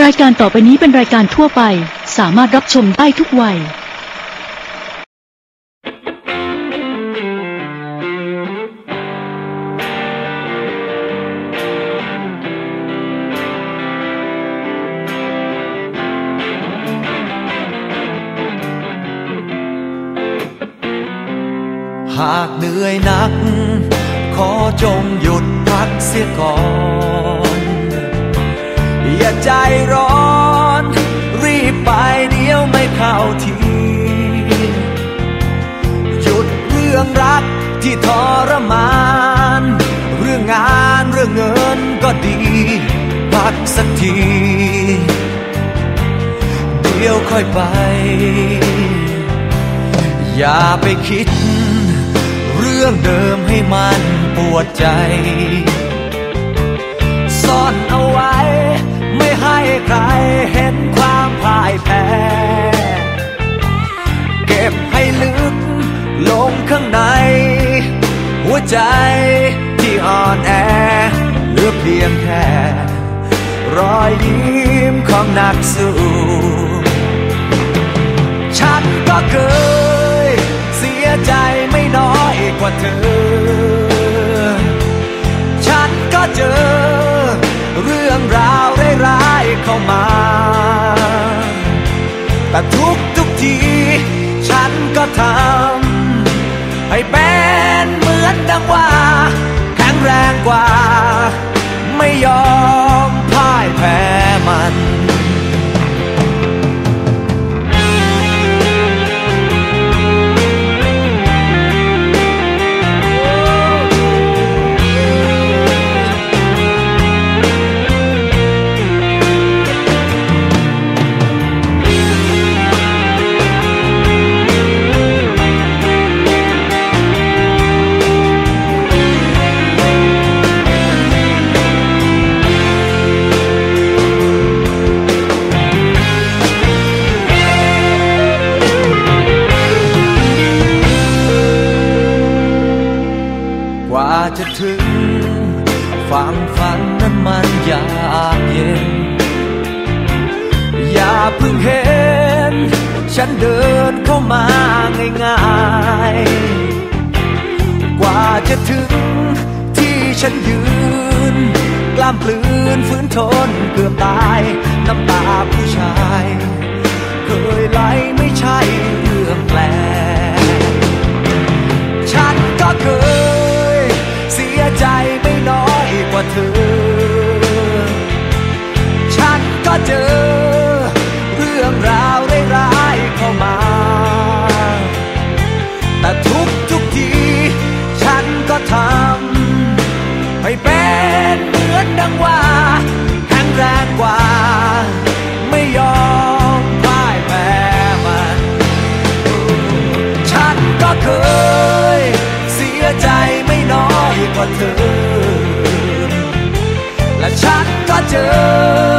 รายการต่อไปนี้เป็นรายการทั่วไป สามารถรับชมได้ทุกวัย หากเหนื่อยหนัก ขอจงหยุดพักเสียก่อน อย่าใจร้อน รีบไปเดี๋ยวไม่เข้าทีหยุดเรื่องรักที่ทรมาน เรื่องงานเรื่องเงินก็ดีพักสักที เดี๋ยวค่อยไป อย่าไปคิด เรื่องเดิมให้มันปวดใจ ซ่อน หัวใจที่อ่อนแอเหลือเพียงแค่ รอยยิ้มของนักสู้ฉันก็เคยเสียใจไม่น้อยกว่าเธอ ฉันก็เจอ เรื่องราวร้ายๆเข้ามา แต่ทุกทุกที ฉันก็ทำ จะถึงฝั่งฝันนั้นมันยากเย็น อย่าเพิ่งเห็น ฉันเดินเข้ามาง่ายๆ กว่าจะถึงที่ฉันยืน กล้ามปลืนฝืนทนเกือบตาย น้ำตาผู้ชาย เธอ ฉันก็เจอ เรื่องราวร้ายๆเข้ามา แต่ทุกทุกที ฉันก็ทำให้เป็นเหมือนดังว่าแข็งแรงกว่า ไม่ยอมพ่ายแพ้มัน ฉันก็เคย เสียใจไม่น้อยกว่าเธอ done.